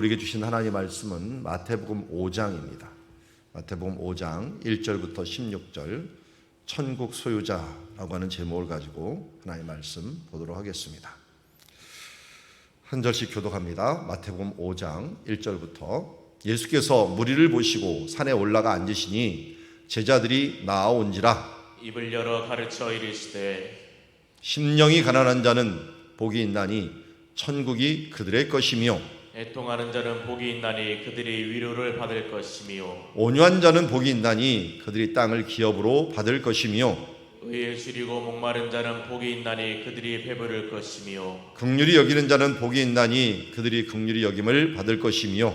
우리에게 주신 하나님의 말씀은 마태복음 5장입니다. 마태복음 5장 1절부터 16절 천국 소유자라고 하는 제목을 가지고 하나님의 말씀 보도록 하겠습니다. 한 절씩 교독합니다. 마태복음 5장 1절부터 예수께서 무리를 보시고 산에 올라가 앉으시니 제자들이 나아온지라 입을 열어 가르쳐 이르시되 심령이 가난한 자는 복이 있나니 천국이 그들의 것이며 애통하는 자는 복이 있나니 그들이 위로를 받을 것이며 온유한 자는 복이 있나니 그들이 땅을 기업으로 받을 것이며 의에 줄이고 목마른 자는 복이 있나니 그들이 배부를 것이며 극률이 여기는 자는 복이 있나니 그들이 극률이 여김을 받을 것이며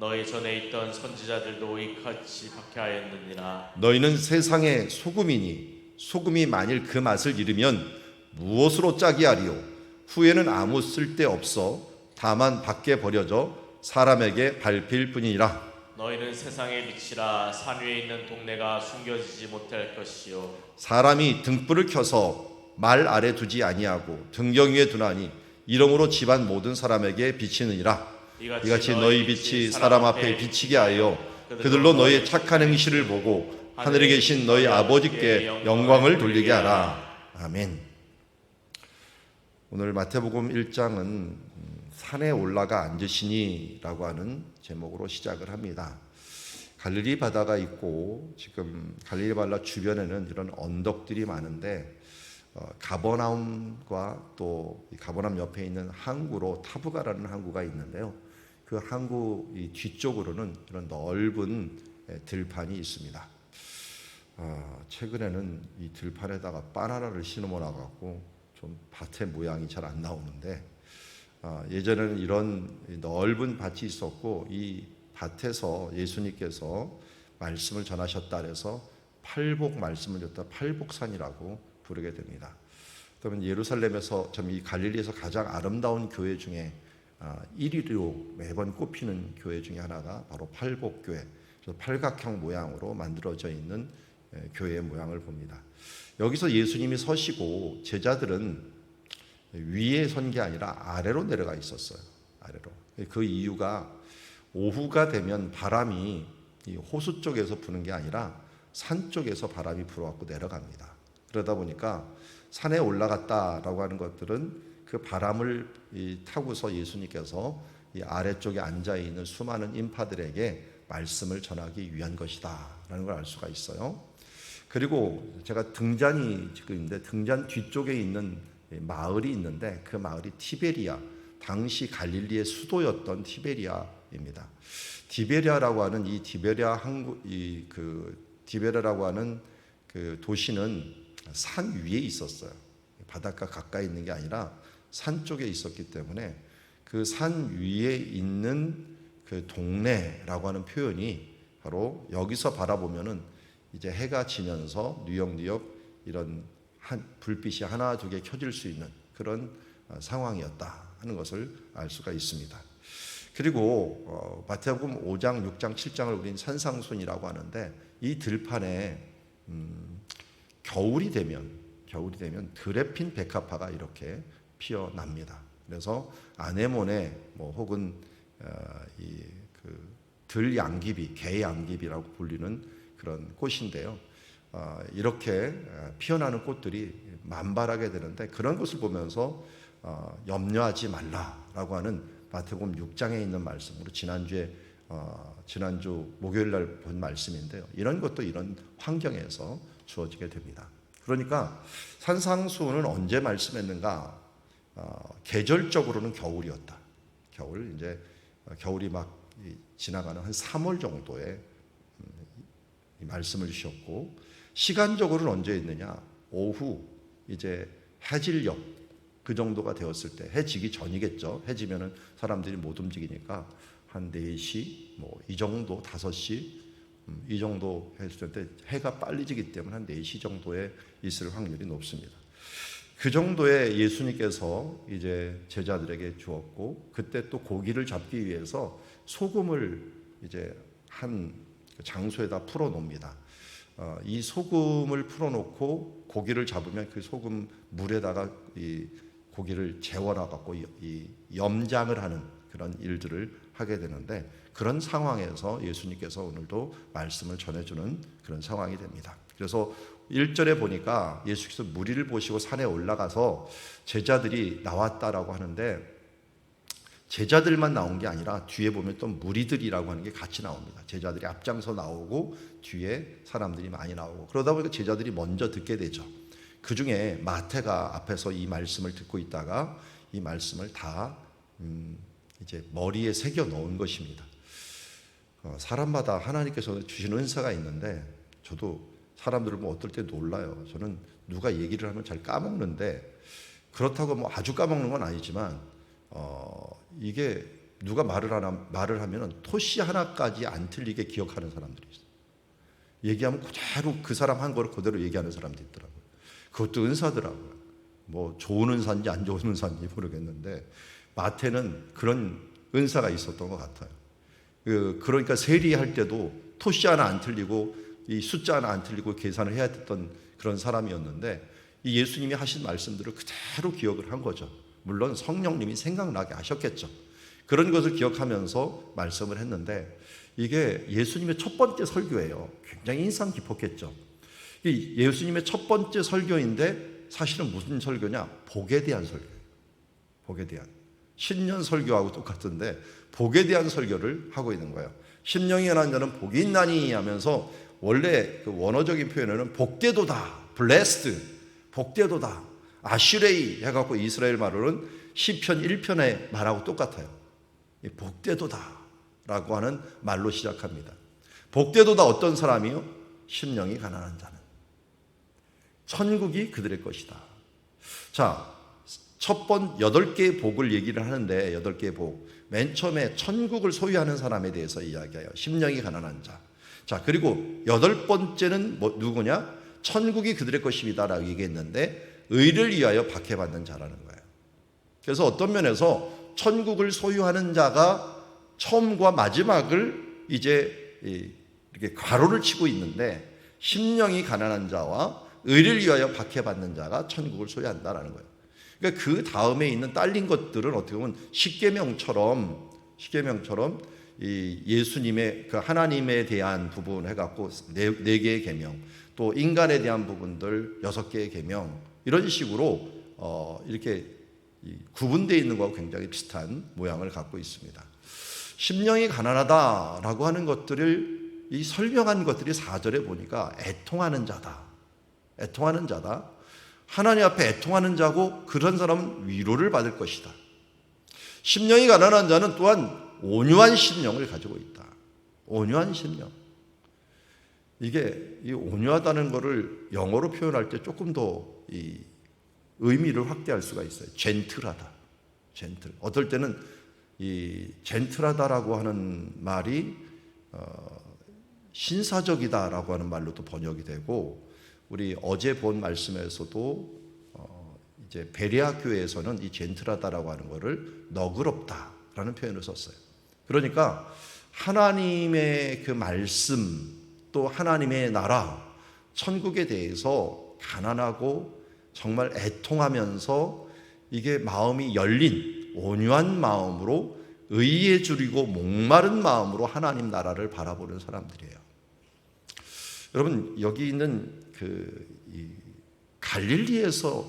너희 전에 있던 선지자들도 이같이 박해하였느니라. 너희는 세상의 소금이니 소금이 만일 그 맛을 잃으면 무엇으로 짜게 하리요? 후에는 아무 쓸데 없어. 다만 밖에 버려져 사람에게 밟힐 뿐이니라. 너희는 세상의 빛이라. 산 위에 있는 동네가 숨겨지지 못할 것이요. 사람이 등불을 켜서 말 아래 두지 아니하고 등경 위에 두나니 이러므로 집안 모든 사람에게 비치느니라 이같이 너희 빛이 사람 앞에 비치게 하여 그들로 너희의 착한 행실을 보고 하늘에 계신 너희 아버지께 영광을 돌리게 하라 아멘 오늘 마태복음 1장은 산에 올라가 앉으시니라고 하는 제목으로 시작을 합니다. 갈릴리 바다가 있고 지금 갈릴리 바다 주변에는 이런 언덕들이 많은데 어, 가버나움과 또이 가버나움 옆에 있는 항구로 타부가라는 항구가 있는데요. 그 항구 이 뒤쪽으로는 이런 넓은 에, 들판이 있습니다. 아, 최근에는 이 들판에다가 바나나를 심어 놔갖고 좀 밭의 모양이 잘 안 나오는데 아, 예전에는 이런 넓은 밭이 있었고 이 밭에서 예수님께서 말씀을 전하셨다 그래서 팔복 말씀을 줬다 팔복산이라고 부르게 됩니다. 그러면 예루살렘에서 참 이 갈릴리에서 가장 아름다운 교회 중에 1위로 매번 꼽히는 교회 중에 하나가 바로 팔복교회. 그래서 팔각형 모양으로 만들어져 있는 에, 교회의 모양을 봅니다. 여기서 예수님이 서시고 제자들은 위에 선 게 아니라 아래로 내려가 있었어요. 아래로. 그 이유가 오후가 되면 바람이 이 호수 쪽에서 부는 게 아니라 산 쪽에서 바람이 불어갖고 내려갑니다. 그러다 보니까 산에 올라갔다라고 하는 것들은 그 바람을 이 타고서 예수님께서 이 아래쪽에 앉아 있는 수많은 인파들에게 말씀을 전하기 위한 것이다라는 걸 알 수가 있어요. 그리고 제가 등잔이 지금 있는데 등잔 뒤쪽에 있는 마을이 있는데 그 마을이 티베리아 당시 갈릴리의 수도였던 티베리아입니다. 디베리아라고 하는 이 디베리아 항구 이그 디베리아라고 하는 그 도시는 산 위에 있었어요. 바닷가 가까이 있는 게 아니라 산 쪽에 있었기 때문에 그 산 위에 있는 그 동네라고 하는 표현이 바로 여기서 바라보면은 이제 해가 지면서 뉴욕뉴욕 이런 한 불빛이 하나 두 개 켜질 수 있는 그런 어, 상황이었다 하는 것을 알 수가 있습니다. 그리고 어, 마태복음 5장, 6장, 7장을 우리는 산상순이라고 하는데 이 들판에 음, 겨울이 되면 겨울이 되면 들에 핀 백합화가 이렇게 피어납니다. 그래서 아네모네 뭐 혹은 어, 이그 들 양귀비, 개 양귀비라고 불리는 그런 꽃인데요. 어, 이렇게 어, 피어나는 꽃들이 만발하게 되는데 그런 것을 보면서 어, 염려하지 말라라고 하는 마태복음 6장에 있는 말씀으로 지난주에 어, 지난주 목요일 날 본 말씀인데요. 이런 것도 이런 환경에서 주어지게 됩니다. 그러니까 산상수훈은 언제 말씀했는가? 어, 계절적으로는 겨울이었다. 겨울 이제 어, 겨울이 막 이, 지나가는 한 3월 정도에 음, 이 말씀을 주셨고 시간적으로는 언제 있느냐? 오후 이제 해질녘 그 정도가 되었을 때 해지기 전이겠죠. 해지면은 사람들이 못 움직이니까 한 4시 뭐 이 정도 5시 음, 이 정도 했을 때 해가 빨리 지기 때문에 한 4시 정도에 있을 확률이 높습니다. 그 정도의 예수님께서 이제 제자들에게 주었고 그때 또 고기를 잡기 위해서 소금을 이제 한 장소에다 풀어 놓습니다. 어, 이 소금을 풀어 놓고 고기를 잡으면 그 소금 물에다가 이 고기를 재워놔 갖고 이, 이 염장을 하는 그런 일들을 하게 되는데 그런 상황에서 예수님께서 오늘도 말씀을 전해주는 그런 상황이 됩니다. 그래서 1절에 보니까 예수께서 무리를 보시고 산에 올라가서 제자들이 나왔다라고 하는데 제자들만 나온 게 아니라 뒤에 보면 또 무리들이라고 하는 게 같이 나옵니다. 제자들이 앞장서 나오고 뒤에 사람들이 많이 나오고 그러다 보니까 제자들이 먼저 듣게 되죠. 그 중에 마태가 앞에서 이 말씀을 듣고 있다가 이 말씀을 다 음, 이제 머리에 새겨 넣은 것입니다. 어, 사람마다 하나님께서 주신 은사가 있는데 저도 사람들을 뭐 어떨 때 놀라요. 저는 누가 얘기를 하면 잘 까먹는데 그렇다고 뭐 아주 까먹는 건 아니지만 어, 이게 누가 말을 하나 말을 하면은 토시 하나까지 안 틀리게 기억하는 사람들이 있어요. 얘기하면 그대로 그 사람 한 거를 그대로 얘기하는 사람도 있더라고요. 그것도 은사더라고요. 뭐 좋은 은사인지 안 좋은 은사인지 모르겠는데 마태는 그런 은사가 있었던 것 같아요. 그 그러니까 세리할 때도 토시 하나 안 틀리고 이 숫자 하나 안 틀리고 계산을 해야 됐던 그런 사람이었는데 이 예수님이 하신 말씀들을 그대로 기억을 한 거죠. 물론 성령님이 생각나게 하셨겠죠. 그런 것을 기억하면서 말씀을 했는데 이게 예수님의 첫 번째 설교예요. 굉장히 인상 깊었겠죠. 이 예수님의 첫 번째 설교인데 사실은 무슨 설교냐? 복에 대한 설교예요. 복에 대한. 신년 설교하고 똑같은데 복에 대한 설교를 하고 있는 거예요. 심령이 연한 자는 복이 있나니 하면서 원래 그 원어적인 표현에는 복되도다, blessed, 복되도다, 아슈레이 해갖고 이스라엘 말로는 시편 1편의 말하고 똑같아요. 이 복되도다 라고 하는 말로 시작합니다. 복되도다 어떤 사람이요? 심령이 가난한 자는 천국이 그들의 것이다. 자, 첫 번 여덟 개의 복을 얘기를 하는데 여덟 개의 복. 맨 처음에 천국을 소유하는 사람에 대해서 이야기해요. 심령이 가난한 자. 자, 그리고 여덟 번째는 뭐 누구냐? 천국이 그들의 것입니다라고 얘기했는데 의를 위하여 박해받는 자라는 거예요. 그래서 어떤 면에서 천국을 소유하는 자가 처음과 마지막을 이제 이렇게 가로를 치고 있는데 심령이 가난한 자와 의를 위하여 박해받는 자가 천국을 소유한다라는 거예요. 그러니까 그 다음에 있는 딸린 것들은 어떻게 보면 십계명처럼 십계명처럼 이 예수님의 그 하나님에 대한 부분 해갖고 네, 네 개의 계명, 또 인간에 대한 부분들 여섯 개의 계명 이런 식으로 어, 이렇게 구분되어 있는 것과 굉장히 비슷한 모양을 갖고 있습니다. 심령이 가난하다라고 하는 것들을 이 설명한 것들이 4절에 보니까 애통하는 자다. 애통하는 자다. 하나님 앞에 애통하는 자고 그런 사람은 위로를 받을 것이다. 심령이 가난한 자는 또한 온유한 심령을 가지고 있다. 온유한 심령. 이게 이 온유하다는 것을 영어로 표현할 때 조금 더 이 의미를 확대할 수가 있어요. 젠틀하다. 젠틀. 어떨 때는 이 젠틀하다라고 하는 말이 어, 신사적이다라고 하는 말로도 번역이 되고 우리 어제 본 말씀에서도 어, 이제 베리아 교회에서는 이 젠틀하다라고 하는 것을 너그럽다라는 표현을 썼어요. 그러니까 하나님의 그 말씀 또 하나님의 나라 천국에 대해서 가난하고 정말 애통하면서 이게 마음이 열린 온유한 마음으로 의에 줄이고 목마른 마음으로 하나님 나라를 바라보는 사람들이에요. 여러분 여기 있는 그 갈릴리에서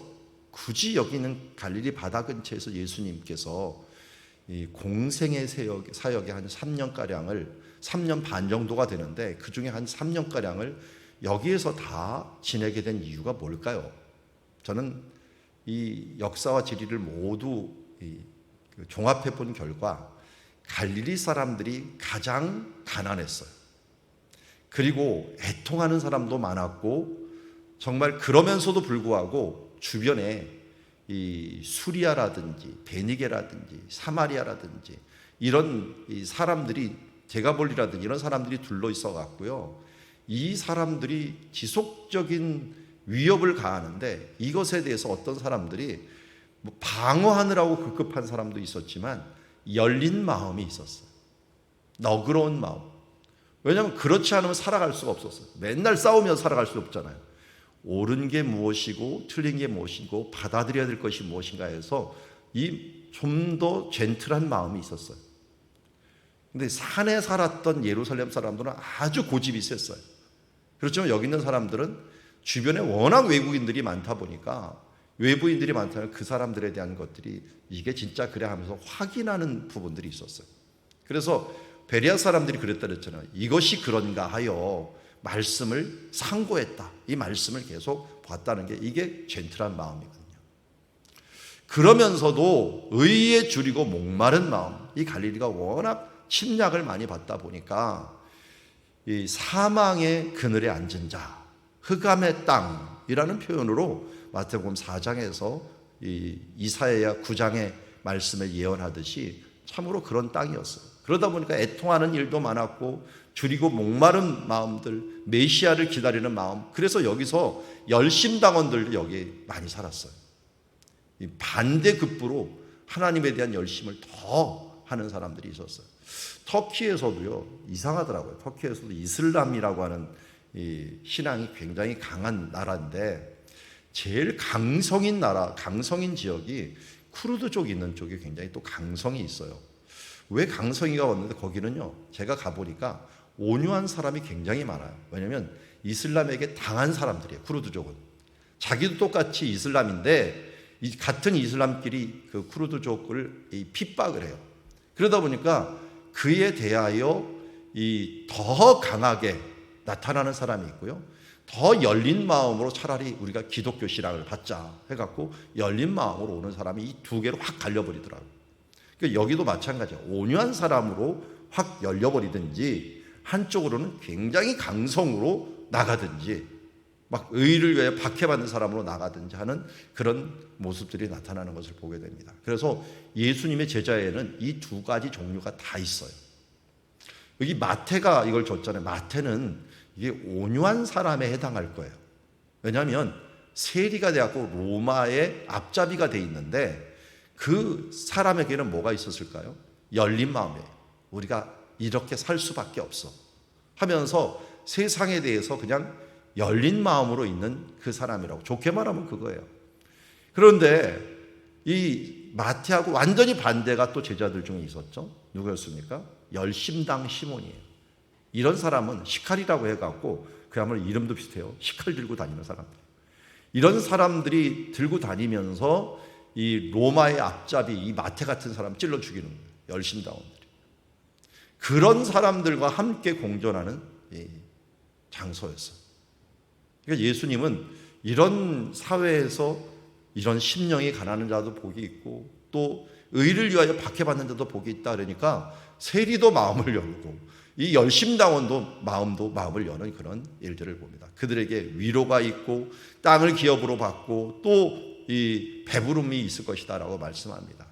굳이 여기 있는 갈릴리 바다 근처에서 예수님께서 이 공생의 사역, 사역에 한 3년 가량을 3년 반 정도가 되는데 그 중에 한 3년 가량을 여기에서 다 지내게 된 이유가 뭘까요? 저는 이 역사와 지리를 모두 그 종합해 본 결과 갈릴리 사람들이 가장 가난했어요. 그리고 애통하는 사람도 많았고 정말 그러면서도 불구하고 주변에 이 수리아라든지 베니게라든지 사마리아라든지 이런 이 사람들이 제가볼리라든지 이런 사람들이 둘러 있어 갖고요. 이 사람들이 지속적인 위협을 가하는데 이것에 대해서 어떤 사람들이 뭐 방어하느라고 급급한 사람도 있었지만 열린 마음이 있었어요. 너그러운 마음. 왜냐하면 그렇지 않으면 살아갈 수가 없었어요. 맨날 싸우며 살아갈 수 없잖아요. 옳은 게 무엇이고 틀린 게 무엇이고 받아들여야 될 것이 무엇인가 해서 이 좀 더 젠틀한 마음이 있었어요. 근데 산에 살았던 예루살렘 사람들은 아주 고집이 셌어요. 그렇지만 여기 있는 사람들은 주변에 워낙 외국인들이 많다 보니까 외부인들이 많다면 그 사람들에 대한 것들이 이게 진짜 그래 하면서 확인하는 부분들이 있었어요. 그래서 베리아 사람들이 그랬다 그랬잖아요. 이것이 그런가 하여 말씀을 상고했다. 이 말씀을 계속 봤다는 게 이게 젠틀한 마음이거든요. 그러면서도 의에 줄이고 목마른 마음. 이 갈릴리가 워낙 침략을 많이 받다 보니까 이 사망의 그늘에 앉은 자, 흑암의 땅이라는 표현으로 마태복음 4장에서 이 이사야야 9장의 말씀을 예언하듯이 참으로 그런 땅이었어요. 그러다 보니까 애통하는 일도 많았고 줄이고 목마른 마음들, 메시아를 기다리는 마음. 그래서 여기서 열심당원들도 여기 많이 살았어요. 이 반대급부로 하나님에 대한 열심을 더 하는 사람들이 있었어요. 터키에서도요 이상하더라고요. 터키에서도 이슬람이라고 하는 이 신앙이 굉장히 강한 나라인데 제일 강성인 나라, 강성인 지역이 쿠르드 쪽 있는 쪽이 굉장히 또 강성이 있어요. 왜 강성이가 왔는데 거기는요 제가 가보니까 온유한 사람이 굉장히 많아요. 왜냐하면 이슬람에게 당한 사람들이에요. 쿠르드족은 자기도 똑같이 이슬람인데 이 같은 이슬람끼리 그 쿠르드족을 이 핍박을 해요. 그러다 보니까 그에 대하여 이 더 강하게 나타나는 사람이 있고요. 더 열린 마음으로 차라리 우리가 기독교 신앙을 받자 해갖고 열린 마음으로 오는 사람이 이 두 개로 확 갈려버리더라고요. 그러니까 여기도 마찬가지예요. 온유한 사람으로 확 열려버리든지 한쪽으로는 굉장히 강성으로 나가든지 막 의를 위해 박해받는 사람으로 나가든지 하는 그런 모습들이 나타나는 것을 보게 됩니다. 그래서 예수님의 제자에는 이 두 가지 종류가 다 있어요. 여기 마태가 이걸 줬잖아요. 마태는 이게 온유한 사람에 해당할 거예요. 왜냐하면 세리가 되었고 로마의 앞잡이가 돼 있는데 그 사람에게는 뭐가 있었을까요? 열린 마음이에요. 우리가 이렇게 살 수밖에 없어. 하면서 세상에 대해서 그냥 열린 마음으로 있는 그 사람이라고 좋게 말하면 그거예요. 그런데 이 마태하고 완전히 반대가 또 제자들 중에 있었죠. 누구였습니까? 열심당 시몬이에요. 이런 사람은 시칼이라고 해갖고 그야말로 이름도 비슷해요. 시칼 들고 다니는 사람들. 이런 사람들이 들고 다니면서 이 로마의 앞잡이 이 마태 같은 사람 찔러 죽이는 거예요. 열심당원들이. 그런 사람들과 함께 공존하는 이 장소였어요. 그러니까 예수님은 이런 사회에서 이런 심령이 가난한 자도 복이 있고 또 의를 위하여 박해받는 자도 복이 있다 그러니까 세리도 마음을 열고 이 열심당원도 마음도 마음을 여는 그런 일들을 봅니다. 그들에게 위로가 있고 땅을 기업으로 받고 또 이 배부름이 있을 것이다라고 말씀합니다.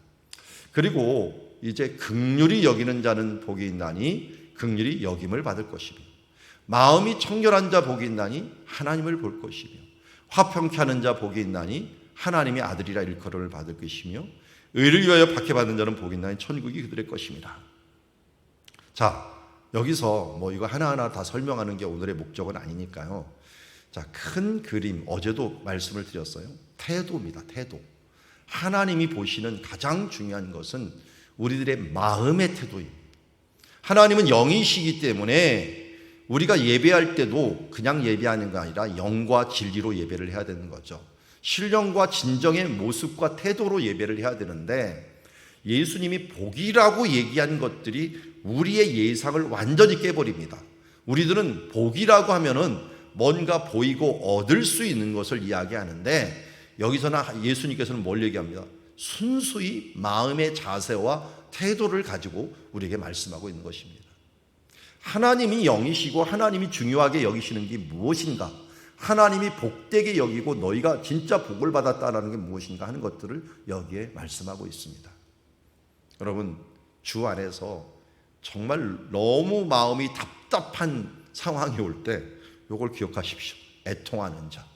그리고 이제 극률이 여기는 자는 복이 있나니 극률이 여김을 받을 것이며 마음이 청결한 자 복이 있나니 하나님을 볼 것이며 화평케 하는 자 복이 있나니 하나님의 아들이라 일컬음을 받을 것이며 의를 위하여 박해받는 자는 복이 있나니 천국이 그들의 것입니다. 자, 여기서 뭐 이거 하나하나 다 설명하는 게 오늘의 목적은 아니니까요. 자, 큰 그림 어제도 말씀을 드렸어요. 태도입니다. 태도. 하나님이 보시는 가장 중요한 것은 우리들의 마음의 태도입니다. 하나님은 영이시기 때문에 우리가 예배할 때도 그냥 예배하는 게 아니라 영과 진리로 예배를 해야 되는 거죠. 신령과 진정의 모습과 태도로 예배를 해야 되는데 예수님이 복이라고 얘기한 것들이 우리의 예상을 완전히 깨버립니다. 우리들은 복이라고 하면은 뭔가 보이고 얻을 수 있는 것을 이야기하는데 여기서는 예수님께서는 뭘 얘기합니다. 순수히 마음의 자세와 태도를 가지고 우리에게 말씀하고 있는 것입니다. 하나님이 영이시고 하나님이 중요하게 여기시는 게 무엇인가? 하나님이 복되게 여기고 너희가 진짜 복을 받았다라는 게 무엇인가 하는 것들을 여기에 말씀하고 있습니다. 여러분 주 안에서 정말 너무 마음이 답답한 상황이 올때 요걸 기억하십시오. 애통하는 자.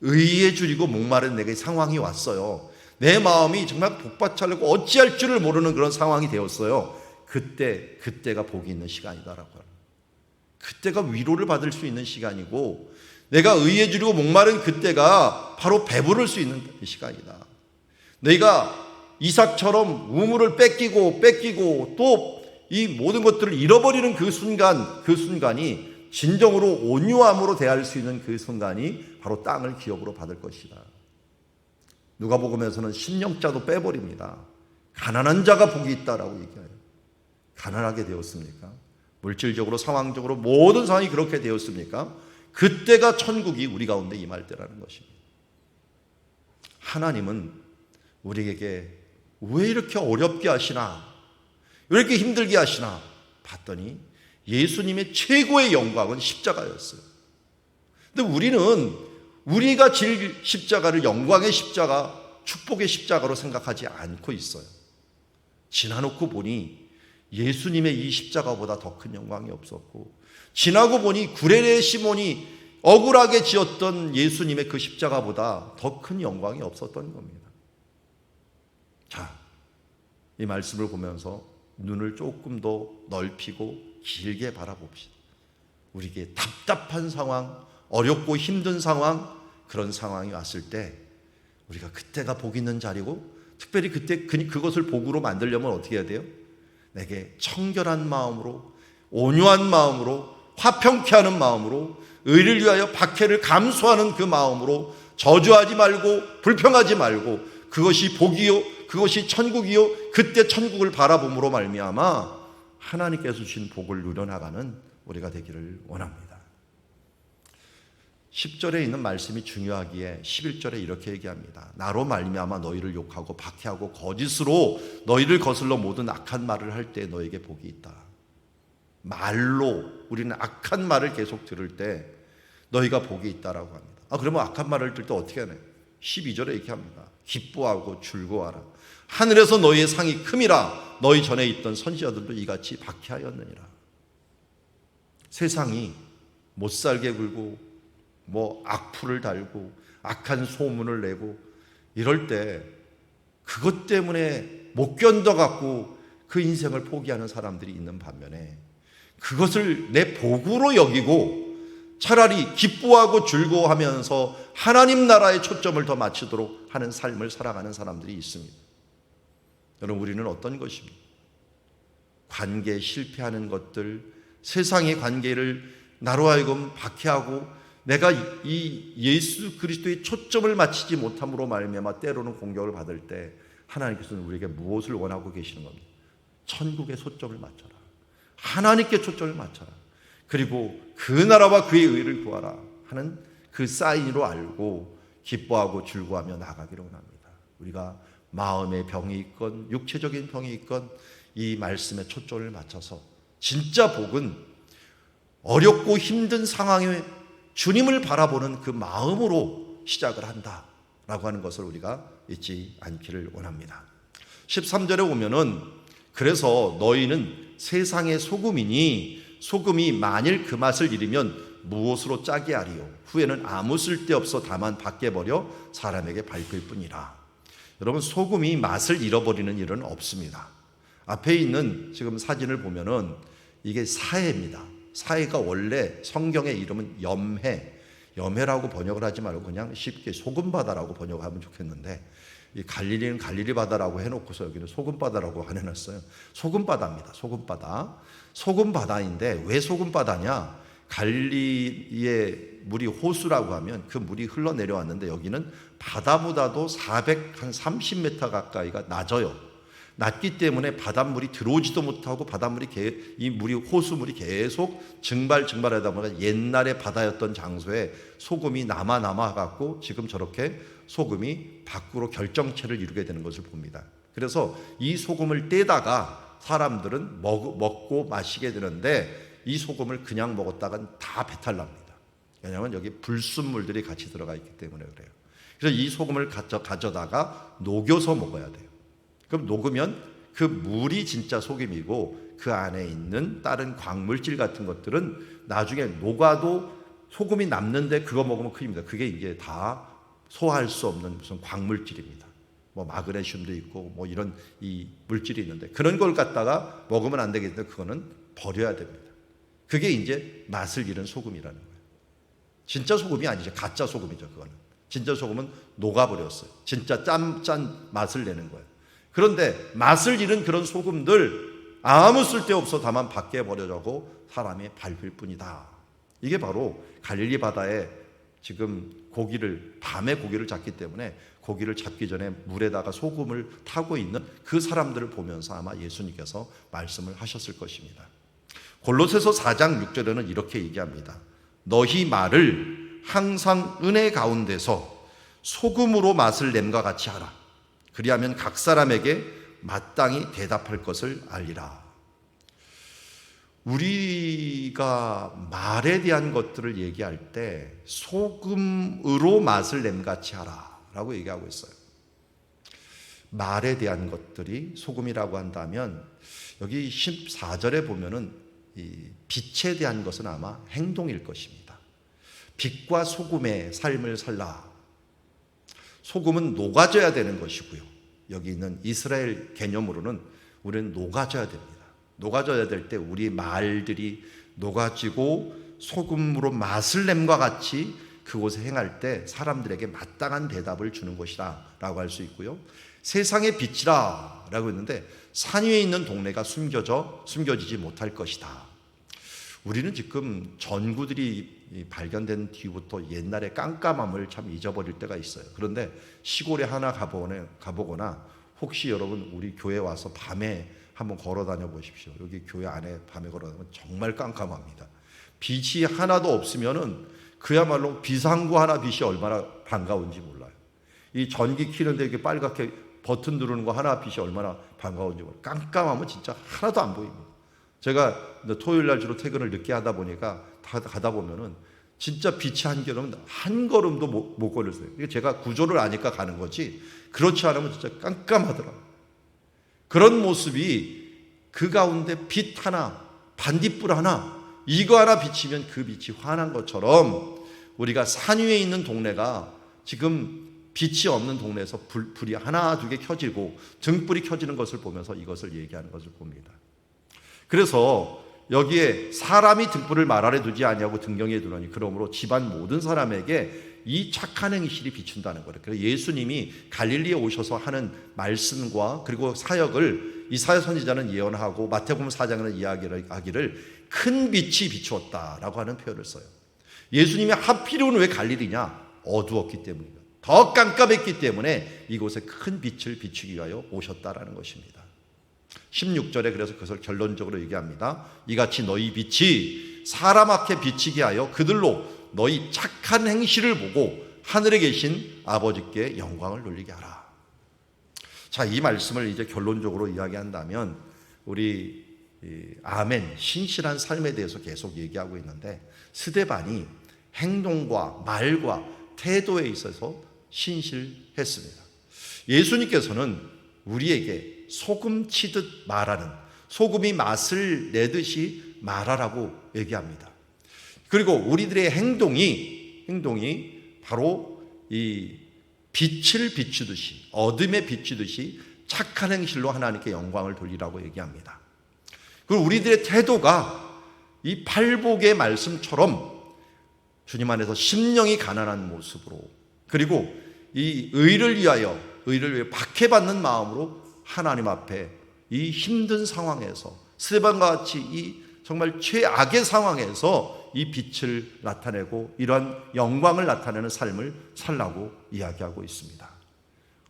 의에 줄이고 목마른 내게 상황이 왔어요. 내 마음이 정말 복받쳐려고 어찌할 줄을 모르는 그런 상황이 되었어요. 그때 그때가 복이 있는 시간이다라고. 그때가 위로를 받을 수 있는 시간이고 내가 의에 줄이고 목마른 그때가 바로 배부를 수 있는 시간이다. 내가 이삭처럼 우물을 뺏기고 뺏기고 또 이 모든 것들을 잃어버리는 그 순간 그 순간이 진정으로 온유함으로 대할 수 있는 그 순간이 바로 땅을 기업으로 받을 것이다. 누가복음에서는 신령자도 빼버립니다. 가난한 자가 복이 있다라고 얘기해요. 가난하게 되었습니까? 물질적으로 상황적으로 모든 상황이 그렇게 되었습니까? 그때가 천국이 우리 가운데 임할 때라는 것입니다. 하나님은 우리에게 왜 이렇게 어렵게 하시나? 왜 이렇게 힘들게 하시나? 봤더니 예수님의 최고의 영광은 십자가였어요. 근데 우리는 우리가 질 십자가를 영광의 십자가, 축복의 십자가로 생각하지 않고 있어요. 지나놓고 보니 예수님의 이 십자가보다 더 큰 영광이 없었고, 지나고 보니 구레네 시몬이 억울하게 지었던 예수님의 그 십자가보다 더 큰 영광이 없었던 겁니다. 자, 이 말씀을 보면서 눈을 조금 더 넓히고 길게 바라봅시다. 우리에게 답답한 상황, 어렵고 힘든 상황, 그런 상황이 왔을 때 우리가 그때가 복 있는 자리고 특별히 그때 그- 그것을 복으로 만들려면 어떻게 해야 돼요? 내게 청결한 마음으로 온유한 마음으로 화평케 하는 마음으로 의를 위하여 박해를 감수하는 그 마음으로 저주하지 말고 불평하지 말고 그것이 복이요 그것이 천국이요 그때 천국을 바라봄으로 말미암아 하나님께서 주신 복을 누려나가는 우리가 되기를 원합니다. 10절에 있는 말씀이 중요하기에 11절에 이렇게 얘기합니다. 나로 말미암아 너희를 욕하고 박해하고 거짓으로 너희를 거슬러 모든 악한 말을 할 때 너에게 복이 있다. 말로 우리는 악한 말을 계속 들을 때 너희가 복이 있다라고 합니다. 아 그러면 악한 말을 들을 때 어떻게 하나요? 12절에 이렇게 합니다. 기뻐하고 즐거워하라. 하늘에서 너희의 상이 큼이라 너희 전에 있던 선지자들도 이같이 박해하였느니라. 세상이 못 살게 굴고 뭐 악플을 달고 악한 소문을 내고 이럴 때 그것 때문에 못 견뎌 갖고 그 인생을 포기하는 사람들이 있는 반면에 그것을 내 복으로 여기고 차라리 기뻐하고 즐거워하면서 하나님 나라의 초점을 더 맞추도록 하는 삶을 살아가는 사람들이 있습니다. 여러분 우리는 어떤 것입니까? 관계에 실패하는 것들, 세상의 관계를 나로 하여금 박해하고 내가 이 예수 그리스도의 초점을 맞추지 못함으로 말미암아 때로는 공격을 받을 때 하나님께서는 우리에게 무엇을 원하고 계시는 겁니다. 천국의 초점을 맞춰라. 하나님께 초점을 맞춰라. 그리고 그 나라와 그의 의를 구하라 하는 그 사인으로 알고 기뻐하고 즐거워하며 나가기를 원합니다. 우리가 마음의 병이 있건 육체적인 병이 있건 이 말씀에 초점을 맞춰서 진짜 복은 어렵고 힘든 상황에 주님을 바라보는 그 마음으로 시작을 한다라고 하는 것을 우리가 잊지 않기를 원합니다. 13절에 보면은 그래서 너희는 세상의 소금이니 소금이 만일 그 맛을 잃으면 무엇으로 짜게 하리요 후에는 아무 쓸데없어 다만 밖에 버려 사람에게 밟을 뿐이라. 여러분 소금이 맛을 잃어버리는 일은 없습니다. 앞에 있는 지금 사진을 보면은 이게 사해입니다. 사해가 원래 성경의 이름은 염해. 염해라고 번역을 하지 말고 그냥 쉽게 소금바다라고 번역하면 좋겠는데 이 갈릴리는 갈릴리 바다라고 해놓고서 여기는 소금바다라고 해놨어요. 소금바다입니다. 소금바다. 소금바다인데 왜 소금바다냐? 갈릴리의 물이 호수라고 하면 그 물이 흘러내려왔는데 여기는 바다보다도 400, 한 30m 가까이가 낮아요. 낮기 때문에 바닷물이 들어오지도 못하고 바닷물이 개, 이 물이 호수물이 계속 증발 증발하다 보니까 옛날에 바다였던 장소에 소금이 남아 남아 갖고 지금 저렇게 소금이 밖으로 결정체를 이루게 되는 것을 봅니다. 그래서 이 소금을 떼다가 사람들은 먹, 먹고 마시게 되는데 이 소금을 그냥 먹었다간 다 배탈 납니다. 왜냐하면 여기 불순물들이 같이 들어가 있기 때문에 그래요. 그래서 이 소금을 가져, 가져다가 녹여서 먹어야 돼요. 그럼 녹으면 그 물이 진짜 소금이고 그 안에 있는 다른 광물질 같은 것들은 나중에 녹아도 소금이 남는데 그거 먹으면 큰일입니다. 그게 이제 다 소화할 수 없는 무슨 광물질입니다. 뭐 마그네슘도 있고 뭐 이런 이 물질이 있는데 그런 걸 갖다가 먹으면 안 때문에 그거는 버려야 됩니다. 그게 이제 맛을 잃은 소금이라는 거예요. 진짜 소금이 아니죠. 가짜 소금이죠. 그거는. 진짜 소금은 녹아버렸어요. 진짜 짠, 짠 맛을 내는 거예요. 그런데 맛을 잃은 그런 소금들 아무 쓸데없어 다만 밖에 버려져고 사람이 밟을 뿐이다. 이게 바로 갈릴리 바다에 지금 고기를 밤에 고기를 잡기 때문에 고기를 잡기 전에 물에다가 소금을 타고 있는 그 사람들을 보면서 아마 예수님께서 말씀을 하셨을 것입니다. 골로새서 4장 6절에는 이렇게 얘기합니다. 너희 말을 항상 은혜 가운데서 소금으로 맛을 냄과 같이 하라. 그리하면 각 사람에게 마땅히 대답할 것을 알리라. 우리가 말에 대한 것들을 얘기할 때 소금으로 맛을 냄같이 하라라고 얘기하고 있어요. 말에 대한 것들이 소금이라고 한다면 여기 14절에 보면은 이 빛에 대한 것은 아마 행동일 것입니다. 빛과 소금의 삶을 살라. 소금은 녹아져야 되는 것이고요. 여기 있는 이스라엘 개념으로는 우리는 녹아져야 됩니다. 녹아져야 될 때 우리 말들이 녹아지고 소금으로 맛을 냄과 같이 그곳에 행할 때 사람들에게 마땅한 대답을 주는 것이다 라고 할 수 있고요. 세상의 빛이라 라고 했는데 산 위에 있는 동네가 숨겨져 숨겨지지 못할 것이다. 우리는 지금 전구들이 발견된 뒤부터 옛날의 깜깜함을 참 잊어버릴 때가 있어요. 그런데 시골에 하나 가보거나, 혹시 여러분 우리 교회 와서 밤에 한번 걸어 다녀 보십시오. 여기 교회 안에 밤에 걸어 다니면 정말 깜깜합니다. 빛이 하나도 없으면은 그야말로 비상구 하나 빛이 얼마나 반가운지 몰라요. 이 전기 키는데 이렇게 빨갛게 버튼 누르는 거 하나 빛이 얼마나 반가운지 몰라요. 깜깜하면 진짜 하나도 안 보입니다. 제가 토요일 날 주로 퇴근을 늦게 하다 보니까 다 가다 보면은 진짜 빛이 한 걸음 한 걸음도 못, 못 걸렸어요. 이게 제가 구조를 아니까 가는 거지. 그렇지 않으면 진짜 깜깜하더라고요. 그런 모습이 그 가운데 빛 하나, 반딧불 하나, 이거 하나 비치면 그 빛이 환한 것처럼 우리가 산 위에 있는 동네가 지금 빛이 없는 동네에서 불, 불이 하나 두 개 켜지고 등불이 켜지는 것을 보면서 이것을 얘기하는 것을 봅니다. 그래서 여기에 사람이 등불을 말 아래 두지 아니하고 등경에 두노니 그러므로 집안 모든 사람에게 이 착한 행실이 비춘다는 거예요. 그래서 예수님이 갈릴리에 오셔서 하는 말씀과 그리고 사역을 이사야 선지자는 예언하고 마태복음 4장에는 이야기를 하기를 큰 빛이 비추었다라고 하는 표현을 써요. 예수님이 하필이면 왜 갈릴리냐? 어두웠기 때문입니다. 더 깜깜했기 때문에 이곳에 큰 빛을 비추기 위하여 오셨다라는 것입니다. 16절에 그래서 그것을 결론적으로 얘기합니다. 이같이 너희 빛이 사람 앞에 비치게 하여 그들로 너희 착한 행실을 보고 하늘에 계신 아버지께 영광을 돌리게 하라. 자, 이 말씀을 이제 결론적으로 이야기한다면 우리 아멘 신실한 삶에 대해서 계속 얘기하고 있는데 스데반이 행동과 말과 태도에 있어서 신실했습니다. 예수님께서는 우리에게 소금 치듯 말하는 소금이 맛을 내듯이 말하라고 얘기합니다. 그리고 우리들의 행동이 행동이 바로 이 빛을 비추듯이 어둠에 비추듯이 착한 행실로 하나님께 영광을 돌리라고 얘기합니다. 그리고 우리들의 태도가 이 팔복의 말씀처럼 주님 안에서 심령이 가난한 모습으로 그리고 이 의를 위하여 의를 위해 박해받는 마음으로 하나님 앞에 이 힘든 상황에서 스테반과 같이 이 정말 최악의 상황에서 이 빛을 나타내고 이러한 영광을 나타내는 삶을 살라고 이야기하고 있습니다.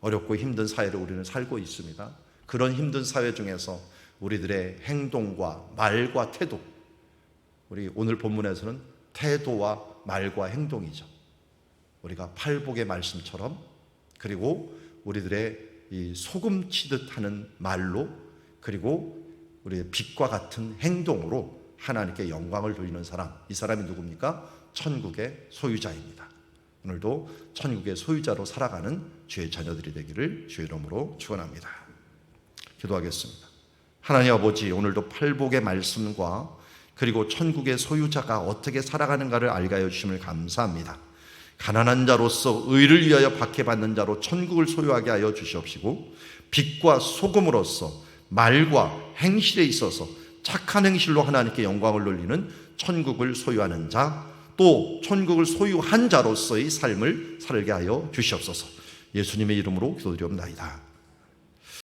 어렵고 힘든 사회를 우리는 살고 있습니다. 그런 힘든 사회 중에서 우리들의 행동과 말과 태도, 우리 오늘 본문에서는 태도와 말과 행동이죠. 우리가 팔복의 말씀처럼 그리고 우리들의 이 소금 치듯 하는 말로 그리고 우리의 빛과 같은 행동으로 하나님께 영광을 돌리는 사람. 이 사람이 누굽니까? 천국의 소유자입니다. 오늘도 천국의 소유자로 살아가는 주의 자녀들이 되기를 주의 이름으로 축원합니다. 기도하겠습니다. 하나님 아버지 오늘도 팔복의 말씀과 그리고 천국의 소유자가 어떻게 살아가는가를 알게 하여 주심을 감사합니다. 가난한 자로서 의를 위하여 박해받는 자로 천국을 소유하게 하여 주시옵시고 빛과 소금으로서 말과 행실에 있어서 착한 행실로 하나님께 영광을 돌리는 천국을 소유하는 자, 또 천국을 소유한 자로서의 삶을 살게 하여 주시옵소서. 예수님의 이름으로 기도드리옵나이다.